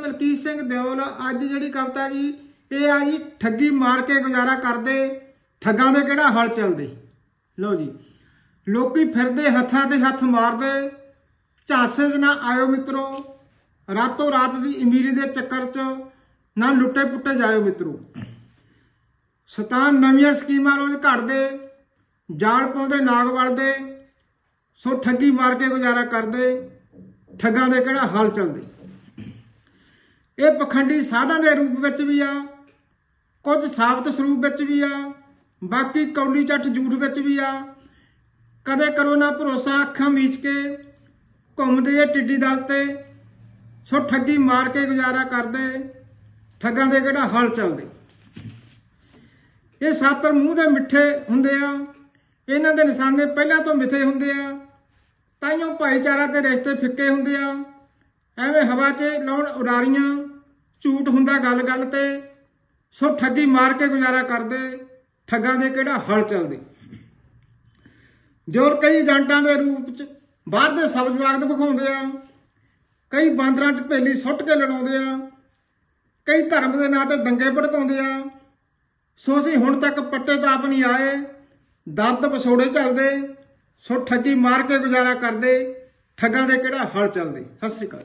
ਮਲਕੀਤ ਸਿੰਘ ਦਿਓਲ, ਅੱਜ ਜਿਹੜੀ ਕਵਿਤਾ ਜੀ, ਇਹ ਆ ਜੀ, ਠੱਗੀ ਮਾਰ ਕੇ ਗੁਜ਼ਾਰਾ ਕਰਦੇ, ਠੱਗਾਂ ਦੇ ਕਿਹੜਾ ਹਲ ਚੱਲਦੇ? ਲਓ ਜੀ, ਲੋਕੀ ਫਿਰਦੇ ਹੱਥਾਂ ਤੇ ਹੱਥ ਮਾਰਦੇ, ਝਾਂਸੇ 'ਚ ਨਾ ਆਇਓ ਮਿੱਤਰੋ, ਰਾਤੋਂ ਰਾਤ ਦੀ ਅਮੀਰੀ ਦੇ ਚੱਕਰ 'ਚ ਨਾ ਲੁੱਟੇ ਪੁੱਟੇ ਜਾਇਓ ਮਿੱਤਰੋ। ਸਤਾਨ ਨਵੀਆਂ ਸਕੀਮਾਂ ਰੋਜ਼ ਘੜਦੇ ਜਾਲ ਪਾਉਂਦੇ, ਨਾਗ ਵਲਦੇ, ਸੋ ਠੱਗੀ ਮਾਰ ਕੇ ਗੁਜ਼ਾਰਾ ਕਰਦੇ, ਠੱਗਾਂ ਦੇ ਕਿਹੜਾ ਹਾਲ ਚੱਲਦੇ? ਇਹ ਪਖੰਡੀ ਸਾਧਾਂ ਦੇ ਰੂਪ ਵਿੱਚ ਵੀ ਆ, ਕੁਝ ਸਾਬਤ ਸਰੂਪ ਵਿੱਚ ਵੀ ਆ, ਬਾਕੀ ਕੌਲੀ ਚੱਟ ਝੂਠ ਵਿੱਚ ਵੀ ਆ। ਕਦੇ ਕਰੋ ਨਾ ਭਰੋਸਾ ਅੱਖਾਂ ਮੀਚ ਕੇ, ਘੁੰਮਦੇ ਇਹ ਟਿੱਡੀ ਦਲ ਤੇ ਸੋ ਠੱਗੀ ਮਾਰ ਕੇ ਗੁਜ਼ਾਰਾ ਕਰਦੇ, ਠੱਗਾਂ ਦੇ ਕਿਹੜਾ ਹਾਲ ਚੱਲਦੇ? ਇਹ ਸਾਤਰ ਮੂੰਹ ਦੇ ਮਿੱਠੇ ਹੁੰਦੇ ਆ, ਇਹਨਾਂ ਦੇ ਨਿਸ਼ਾਨੇ ਪਹਿਲਾਂ ਤੋਂ ਮਿੱਥੇ ਹੁੰਦੇ ਆ ਤਾਈਓ ਭਾਈਚਾਰਾ ਤੇ ਰਿਸ਼ਤੇ ਫਿੱਕੇ ਹੁੰਦੇ ਆ। ਐਵੇਂ ਹਵਾ 'ਚ ਲਾਉਣ ਉਡਾਰੀਆਂ ਝੂਠ ਹੁੰਦਾ ਗੱਲ-ਗੱਲ ਤੇ ਸੋ ਠੱਗੀ ਮਾਰ ਕੇ ਗੁਜ਼ਾਰਾ ਕਰਦੇ, ਠੱਗਾਂ ਦੇ ਕਿਹੜਾ ਹਲ ਚੱਲਦੇ? ਜੋਰ ਕਈ ਏਜੰਟਾਂ ਦੇ ਰੂਪ 'ਚ ਬਾਹਰ ਦੇ ਸਬਜ਼ ਵਾਗਦ ਵਿਖਾਉਂਦੇ ਆ, ਕਈ ਬਾਂਦਰਾਂ 'ਚ ਭੇਲੀ ਸੁੱਟ ਕੇ ਲੜਾਉਂਦੇ ਆ, ਕਈ ਧਰਮ ਦੇ ਨਾਂ ਤੇ ਦੰਗੇ ਭੜਕਾਉਂਦੇ ਆ, ਸੋ ਅਸੀਂ ਹੁਣ ਤੱਕ ਪੱਟੇ ਤਾਂ ਆਪ ਨਹੀਂ ਆਏ, ਦਰਦ ਵਿਛੋੜੇ ਚੱਲਦੇ, ਸੋ ਠੱਗੀ ਮਾਰ ਕੇ ਗੁਜ਼ਾਰਾ ਕਰਦੇ, ਠੱਗਾਂ ਦੇ ਕਿਹੜਾ ਹਲ ਚੱਲਦੇ? ਸਤਿ ਸ੍ਰੀ ਅਕਾਲ